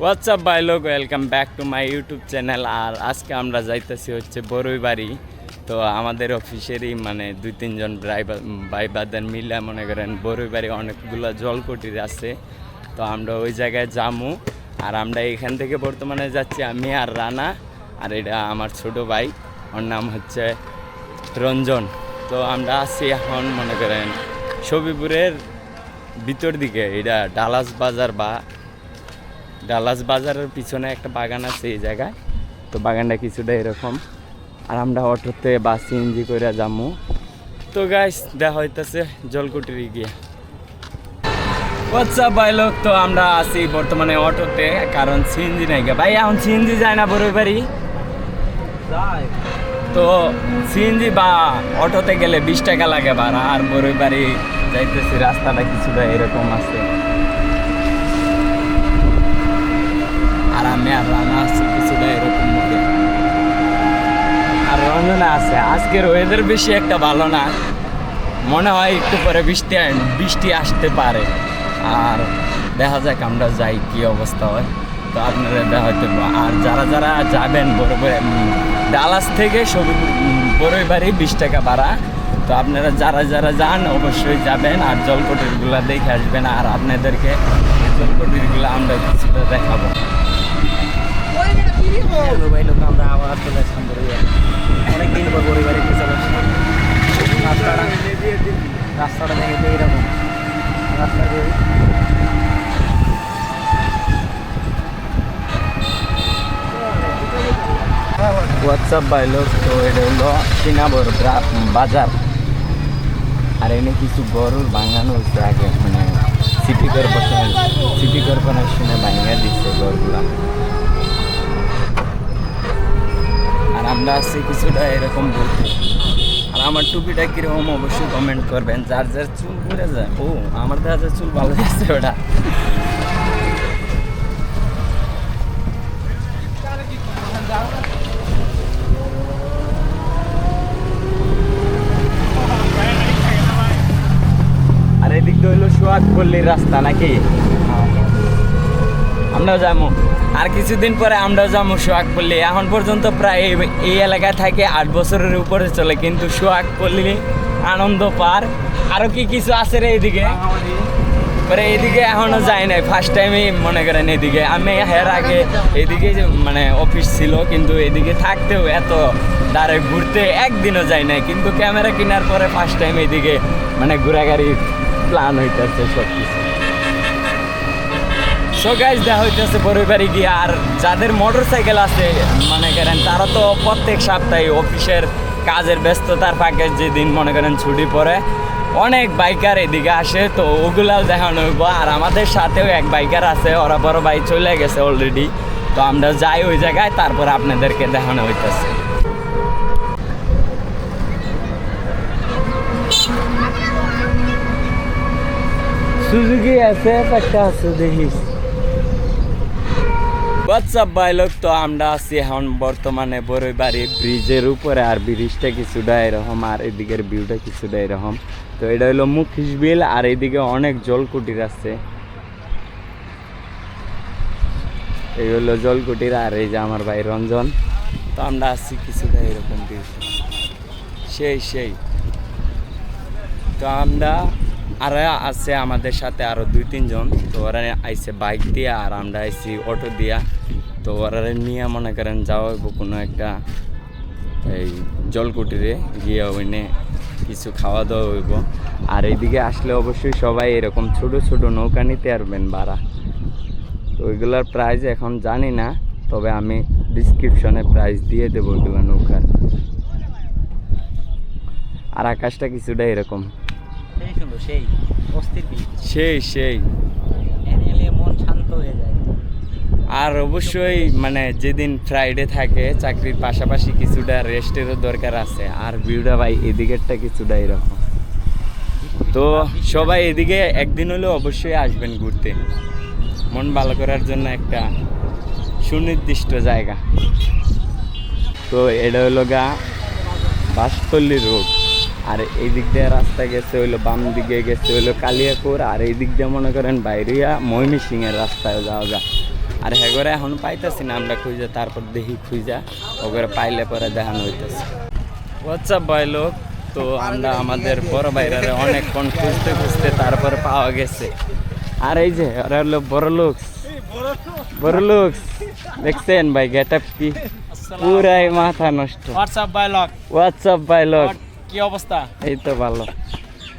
WhatsApp বাই লোক welcome back to my YouTube channel আর আজকে আমরা যাইতেছি হচ্ছে বড়ই বাড়ি তো আমাদের অফিসেরই মানে দুই তিনজন ড্রাইভার ভাই বাদার মিলে মনে করেন বড়ই বাড়ি অনেকগুলো জলকুটির আছে। তো আমরা ওই জায়গায় যামু। আর আমরা এখান থেকে বর্তমানে যাচ্ছি আমি আর রানা। আর এটা আমার ছোট ভাই। ওর নাম হচ্ছে রঞ্জন। তো আমরা আছি এখন মনে করেন সবিপুরের ভিতর দিকে। এটা ডালাস বাজার বা ডালাস বাজারের পিছনে একটা বাগান আছে এই জায়গায়। তো বাগানটা কিছুটা এরকম। আর আমরা অটোতে বা সিএনজি করে যাব তো গাইস দেখা হইতেছে জলকুটির গিয়ে। হোয়াটসঅ্যাপ ভাই লোক? তো আমরা আছি বর্তমানে অটোতে কারণ সিএনজি নাই গে। ভাই এখন সিএনজি যায় না বড়ই বাড়ি। তো সিএনজি বা অটোতে গেলে বিশ টাকা লাগে ভাড়া আর বড়ই বাড়ি যাইতেছি রাস্তাটা কিছুটা এরকম আছে। আর কিছুটা এরকম আর রঞ্জনা আছে, আজকের ওয়েদার বেশি একটা ভালো না। মনে হয় একটু পরে বৃষ্টি বৃষ্টি আসতে পারে। আর দেখা যাক আমরা যাই, কি অবস্থা হয়। তো আপনারা হয়তো আর যারা যারা যাবেন, বড় ডালাস থেকে সবই বড়ই বাড়ি বিশ টাকা ভাড়া। তো আপনারা যারা যারা যান, অবশ্যই যাবেন। আর জলকটিরগুলো দেখে আসবেন। আর আপনাদেরকে জলকটিরগুলো আমরা কিছুটা দেখাবো। ভাই, লোক রাস্তাটা দেখে তো এইরকম। হোয়াটসঅ্যাপ বাইলো তো এটা হলো সিনাবর বাজার। আর এনে কিছু গরুর বাঙানো হচ্ছে আগে মানে সিটি কর্পোরেশন সিটি কর্পোরেশনে ভাঙিয়ে দিচ্ছে গরুগুলা। আমরা আছি কিছুটা এরকম বলতে আর আমার টুপিটা কীরকম অবশ্যই কমেন্ট করবেন। যার যার চুল ঘুরে যায়। ও, আমার দেখা যায় চুল ভালো গেছে ওটা। আর এদিক দিয়ে হইল সোহাগ পল্লীর রাস্তা নাকি? আমরাও যাব আর কিছুদিন পরে আমরাও যাব সোহাগপল্লী। এখন পর্যন্ত প্রায় এই- এলাকায় থাকে আট বছরের উপরে চলে, কিন্তু সোহাগপল্লী আনন্দ পার। আরও কি কিছু আছে রে এদিকে? পরে এদিকে এখনও যাই নাই ফার্স্ট টাইমই মনে করেন এদিকে। আমি এর আগে এদিকে মানে অফিস ছিল, কিন্তু এদিকে থাকতেও এত দাঁড়ে ঘুরতে একদিনও যাই নাই। কিন্তু ক্যামেরা কেনার পরে ফার্স্ট টাইম এদিকে মানে ঘোরাঘুরি প্ল্যান হইতেছে সব কিছু সো গাইজ দেখা হইতেছে পরিবারে গিয়ে, আর যাদের মোটর সাইকেল আছে, মনে করেন তারা তো প্রত্যেক সপ্তাহে অফিসের কাজের ব্যস্ততার ফাঁকে যেদিন মনে করেন ছুটি পড়ে, অনেক বাইকার এদিকে আসে, তো ওগুলাও দেখানো হইব। আর আমাদের সাথেও এক বাইকার আছে, ওরা বড় বাইক চলে গেছে অলরেডি তো আমরা যাই ওই জায়গায়, তারপর আপনাদেরকে দেখানো হইতেছে। সুজুকি আছে একটা আছে, দেখিস। হোয়াটসঅ্যাপ ভাই লোক? তো আমরা আছি এখন বর্তমানে বড়ই বাড়ি ব্রিজের উপরে, আর ব্রিজটা কিছুটা এরকম আর এদিকের ভিউটা কিছুটা এরকম তো এটা হলো মুখিস বিল আর এদিকে অনেক জলকুটির আছে। এই হলো জলকুটির, আর এই যে আমার ভাই রঞ্জন। তো আমরা আছি কিছুটা এরকম ভিউ সেই সেই। তো আমরা আর আছে আমাদের সাথে আরও দুই, তিনজন। তো ওরা আইসে বাইক দিয়া আর আমরা আইছি অটো দিয়া। তো ওরা নিয়ে মনে করেন যাওয়া হইব কোনো একটা এই জলকুটিরে, গিয়ে ওইনে কিছু খাওয়া দাওয়া হইব। আর এইদিকে আসলে অবশ্যই সবাই এরকম ছোট ছোট নৌকা নিতে পারবেন ভাড়া। তো ওইগুলোর প্রাইস এখন জানি না, তবে আমি ডিসক্রিপশনে প্রাইস দিয়ে দেবো ওইগুলো নৌকার। আর আকাশটা কিছুটা এরকম। সেই সেই অস্থির বীজ সেই সেই। মন শান্ত হয়ে যায়। আর অবশ্যই মানে যেদিন ফ্রাইডে থাকে চাকরির পাশাপাশি কিছুটা রেস্টেরও দরকার আছে। আর ভিউটা ভাই এদিকেরটা কিছুটা এরকম। তো সবাই এদিকে একদিন হলেও অবশ্যই আসবেন ঘুরতে। মন ভালো করার জন্য একটা সুনির্দিষ্ট জায়গা। তো এটা হলো গা বাসপল্লী রোড। আর এই দিক দিয়ে রাস্তা গেছে হইল বাম দিকে গেছে হইল কালিয়াপুর আর এই দিক দিয়ে মনে করেন বাইরিয়া ময়মিসিংয়ের রাস্তায় যাওয়া যায়। আর হেগরে এখন পাইতেছি না আমরা খুঁজে তারপর দেখি খুঁজা ওগুলো পাইলে পরে দেখানো হইতেছে। হোয়াটসঅ্যাপ ভাই লোক তো আমরা আমাদের বড় ভাইরা অনেকক্ষণ খুঁজতে খুঁজতে তারপর পাওয়া গেছে। আর এই যে ওরা হলো বড় লোক। বড় লোক। দেখছেন ভাই গেট আপ কি? পুরাই মাথা নষ্ট। WhatsApp by lock? হোয়াটসঅ্যাপ ভাই লোক? কি অবস্থা? এই তো ভালো।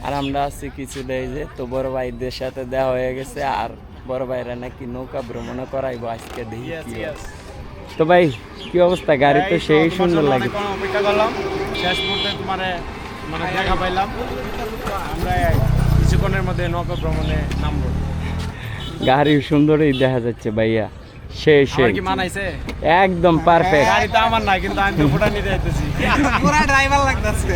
আর আমরা আছি কিছু দেয় যে তো বড় ভাইদের সাথে দেওয়া হয়ে গেছে আর বড় ভাইরা নাকি নৌকা ভ্রমণ করাইবো আজকে দেখি তো ভাই কি অবস্থা? গাড়ি তো সেই সুন্দর লাগে। অপেক্ষা করলাম। শেষ মুহূর্তে তোমার মানে দেখা পাইলাম। আমরা কিছুক্ষণের মধ্যে নৌকা ভ্রমণে নামবো। গাড়ি সুন্দরই দেখা যাচ্ছে ভাইয়া। সেই সেই। কি মানাইছে? একদম পারফেক্ট গাড়ি তো আমার না কিন্তু আমি তো নিতে যাইতেছি। পুরা ড্রাইভার লাগতেছে।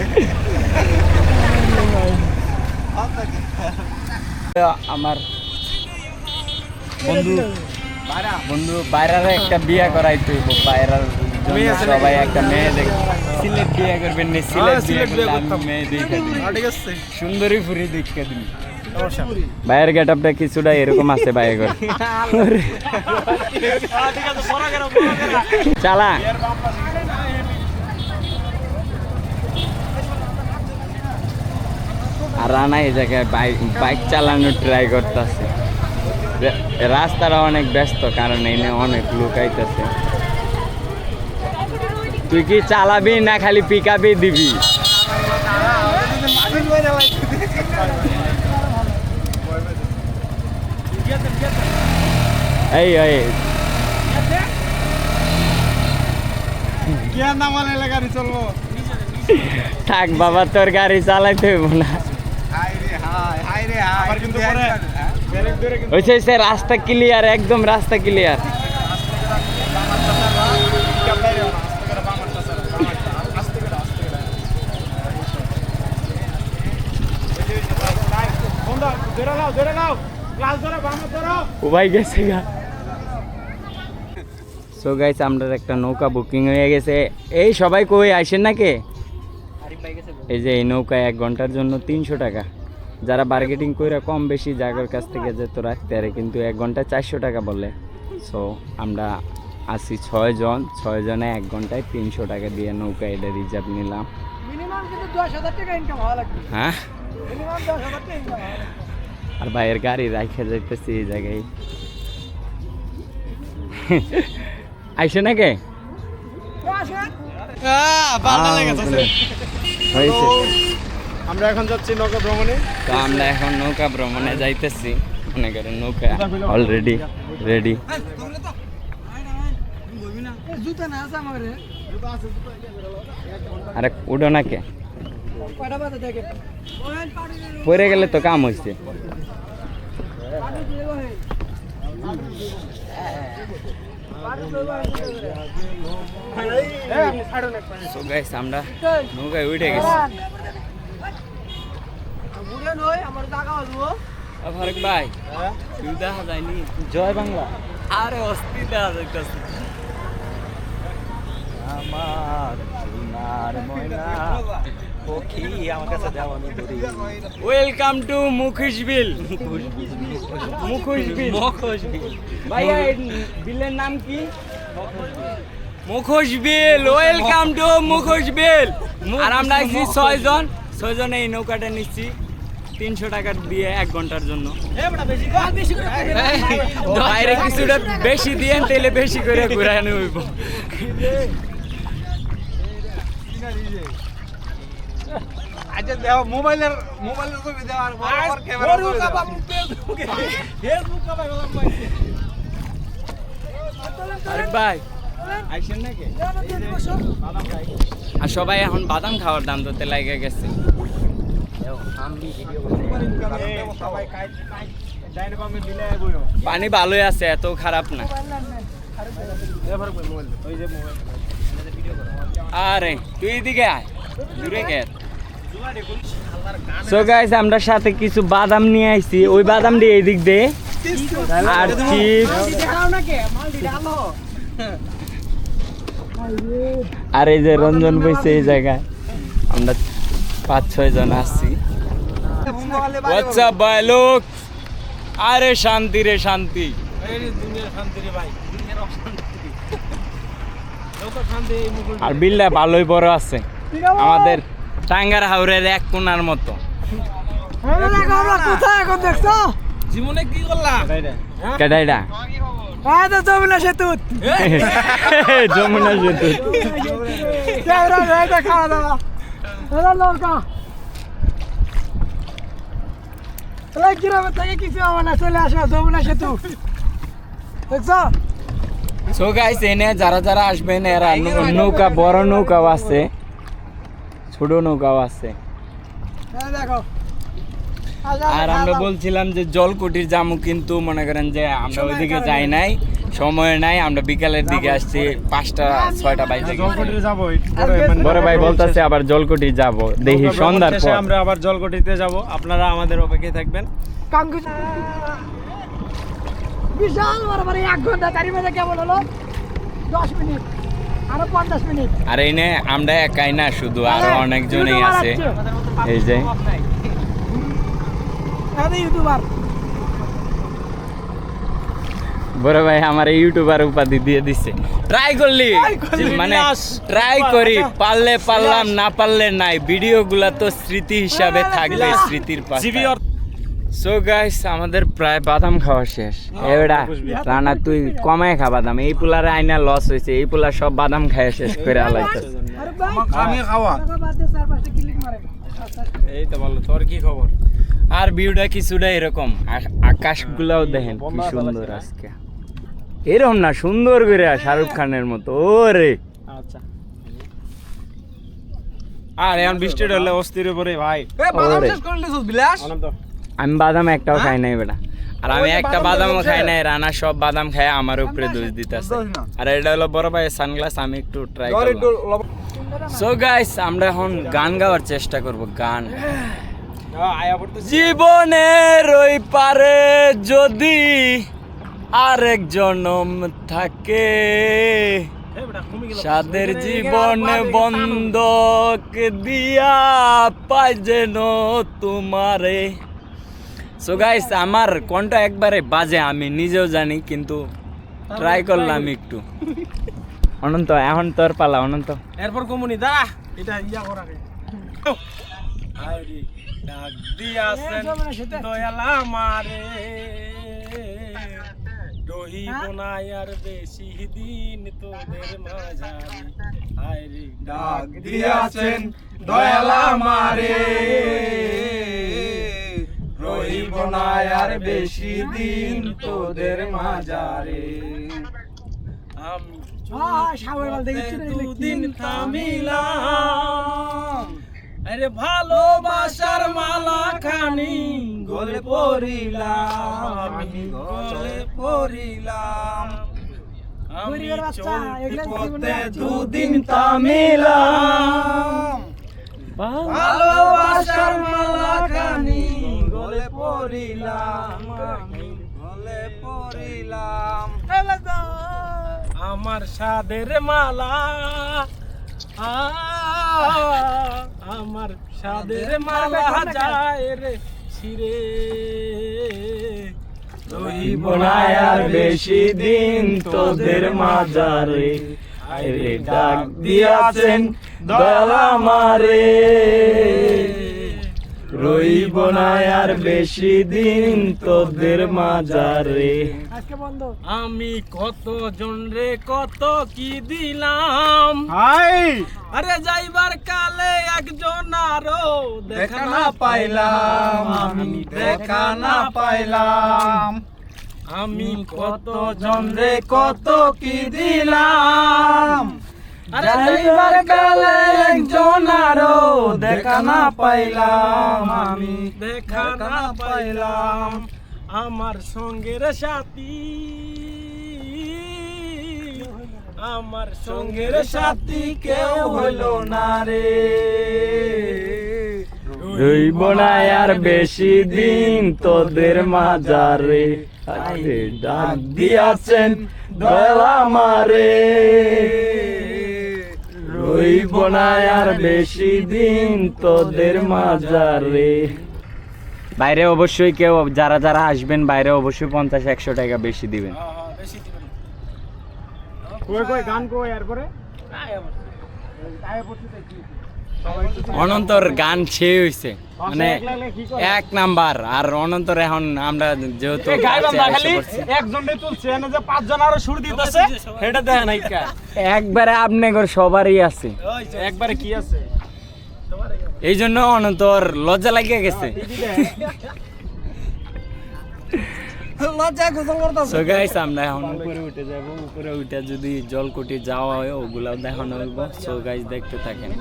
আমার বন্ধু বন্ধু বাইরারে একটা বিয়ে করাইতে হইব বাইরার সবাই একটা মেয়ে দেখ সিলেট বিয়ে করবেন না সিলেট হ্যাঁ, বিয়ে করলে আমি মেয়ে দেখে সুন্দরী ফুরি দেখে দিই বাইরের গেট আপটা কিছুটা এরকম আছে গেরা চালা। আর রানা এই জায়গায় বাইক বাইক চালানোর ট্রাই করতেছে। রাস্তাটা অনেক ব্যস্ত, কারণ এনে অনেক লোক আইতেছে। তুই কি চালাবি না খালি পিকাপি দিবি? এই এই। থাক বাবা তোর গাড়ি চালাইতে হইব না। হয়েছে সে রাস্তা ক্লিয়ার একদম রাস্তা ক্লিয়ার ও ভাই গেছে গা। সো গাইস আমরা একটা নৌকা বুকিং হয়ে গেছে। এই সবাই কই? আসেন নাকি? এই যে এই নৌকায় এক ঘণ্টার জন্য তিনশো টাকা। যারা বার্গেটিং করে কম বেশি জায়গার কাছ থেকে যেত রাখতে পারে কিন্তু এক ঘণ্টা চারশো টাকা বলে। সো আমরা আছি ছয়জন ছয়জনে এক ঘন্টায় তিনশো টাকা দিয়ে নৌকা এটা রিজার্ভ নিলাম। হ্যাঁ? আর ভাইয়ের গাড়ি রাখে যাইতেছি এই জায়গায়। আইসে নাকি? হয়েছে। আমরা এখন যাচ্ছি নৌকা ভ্রমণে। তো আমরা এখন নৌকা ভ্রমণে যাইতেছি। মনে করেন নৌকা অলরেডি রেডি আরে উঠো না কে? পড়ে গেলে তো কাম হয়েছে তো গাইস আমরা নৌকায় উঠে গেছি। আমার টাকা আসব ও ফারুক ভাই তুই দেখা যায়নি জয় বাংলা। আরে অস্থি দেখা যাইতেছে আমার সোনার ময়না। ওয়েলকাম টু মুখোশ বিল মুখোশ বিল ভাইয়া এই বিলের নাম কি মুখোশ বিল ওয়েলকাম টু মুখোশ বিল আর আমরা আছি ছয়জন ছয়জন এই নৌকাটা নিচ্ছি তিনশো টাকা দিয়ে এক ঘণ্টার জন্য বাইরে কিছুটা বেশি দিয়ে তাহলে বেশি করে ঘুরানো হইব আচ্ছা দেও মোবাইলের মোবাইলের ছবি দেওয়ার বড় ক্যামেরা ছবি দেওয়া ফেসবুক কাবা গেলাম পাইছি। আরে ভাই। নাকি? আর সবাই এখন বাদাম খাওয়ার দাম ধরতে লাগে গেছে। পানি ভালোই আছে এত খারাপ না। এবার মোবাইল ওই যে মোবাইল। আরে তুই এদিকে আয়। দূরে গে সো গাইস আমরা সাথে কিছু বাদাম নিয়ে আইছি। ওই বাদাম দিয়ে এদিক দে। আর আর এই যে রঞ্জন বইছে এই জায়গায়। আমরা পাঁচ, ছয় জন আসছি লোক? আরে শান্তি রে, শান্তি। আর বিলটা ভালোই বড় আছে। আমাদের টাঙ্গার হাওরের এক কোনার মতো। কোথায় এখন দেখছ? জীবনে কি করলা কেটাইটা যমুনা সেতু যমুনা সেতু খাওয়া দাওয়া। এরা নৌকা। এলা গ্রামে থেকে কিছু না চলে আসো যমুনা সেতু। দেখছ? সো গাইস এনে যারা যারা আসবেন এরা নৌকা বড় নৌকাও আছে। ছোট নৌকাও আছে। হ্যাঁ দেখো। আর আমরা বলছিলাম যে জলকুটির জামু কিন্তু মনে করেন যে আমরা ওইদিকে যাই নাই সময় নাই আমরা বিকালের দিকে আসছি পাঁচটা ছয়টা বাইজে জলকটিতে যাব বড় ভাই বলতেছে আবার জলকুটি যাব। দেখি সন্ধ্যার পর। আমরা আবার জলকটিতে যাব। আপনারা আমাদের অপেক্ষায় থাকবেন। বিশাল বড় বড় এক ঘণ্টা তারই মধ্যে কেমন হলো। দশ মিনিট। আরও আমরা একাই না শুধু আরও অনেকজনই আছে। এই যে। বড় ভাই আমার ইউটিউবার উপাধি দিয়ে দিছে। ট্রাই করলি। মানে ট্রাই করি। পারলে পারলাম না পারলে নাই। ভিডিও গুলা তো স্মৃতি হিসাবে থাকবে স্মৃতির পাশে সো গাইস আমাদের প্রায় বাদাম খাওয়া শেষ। এবেড়া রানা তুই কমায় খা বাদাম। এই পুলারে আইনা লস হয়েছে এই পুলা সব বাদাম খায় শেষ করে আলাইছে। আমি খাওয়া। এই তো ভালো তোর কি খবর? আর ভিউটা কিছুটা এরকম। আকাশ গুলাও দেখেন কি সুন্দর আজকে। এরকম না সুন্দর করে শাহরুখ খানের মতো। ওরে। আচ্ছা। আর এখন বৃষ্টি হলে অস্থির উপরে ভাই। বাদাম শেষ ওরে বিলাস। আনন্দ। আমি বাদাম একটাও খাই নাই বেটা। আর আমি একটা বাদামও খাই নাই রানা সব বাদাম খায় আমার উপরে দোষ দিতেছে। আর এটা হলো বড় ভাই সানগ্লাস আমি একটু ট্রাই সো গাইস আমরা এখন গান গাওয়ার চেষ্টা করব গান। জীবনের ওই পারে যদি আরেক জনম থাকে সাদের জীবন বন্ধক দিয়া পাই যেন তোমারে। সো গাইস আমার কোনটা একবারে বাজে আমি নিজেও জানি কিন্তু ট্রাই করলাম একটু। অনন্ত এখন তোর পালা অনন্ত। এরপর কমুনি দা এটা ইয়া করা ডাক দিয়াছেন। দয়ালা মারে রহিব না আর বেশি দিন তোদের মাঝারি আইরি ডাক দিয়াছেন দয়ালা মারে রহিব না আর বেশি দিন তোদের কি দুদিন। থামিলাম। আরে ভালোবাসার মালা খানি গলে পড়িলাম আমি গলে পড়িলাম। আমি চলতে। দুদিন থামিলাম। ভালোবাসার মালা খানি পড়িলাম। আমি গলে পড়িলাম। আমার সাদের মালা। আমার সাদের মালা যায় রে ছিরে রহিব না আর বেশি দিন তোদের মাজারে। আরে ডাক দিয়াছেন দয়ালা মারে রইব না আর বেশি দিন তোদের মাজারে। আজকে বন্ধ। আমি কত জন রে কত কি দিলাম? হাই! আরে যাইবার কালে একজন আরও দেখা না পাইলাম। আমি দেখা না পাইলাম। আমি কত জন রে কত কি দিলাম? যাইবার কালে একজন আরও দেখা না পাইলাম আমি। দেখা না পাইলাম আমার সঙ্গের সাথী। আমার সঙ্গের সাথী কেউ হলো না রে। রইব না আর বেশি দিন তোদের মাজারে। আরে ডাক দিয়াছেন দয়ালা মারে। রইব না আর বেশি দিন তোদের মাজারে। বাইরে অবশ্যই কেউ যারা যারা আসবেন বাইরে অবশ্যই পঞ্চাশ একশো টাকা বেশি দিবেন। হ্যাঁ হ্যাঁ বেশি দিবেন কই কই গান কই এরপরে অনন্তর গান সে হইছে। মানে এক নাম্বার আর অনন্তর এখন আমরা যেহেতু এই গাইবান কাছে না এসে খালি পড়ছি, একজনে তুলছে যে পাঁচজন আরও সুর দিতেছে সেটা দেখেন একবারে আপনার সবারই আছে। একবারে কি আছে? এই জন্য অনন্তর লজ্জা লাগিয়ে গেছে। লজ্জা গোসল করতেছে। আমরা এখন উপরে উঠে যাব। উপরে উঠে যদি জলকুটি যাওয়া হয় ওগুলাও দেখানো হইব। সো গাইস দেখতে থাকেন।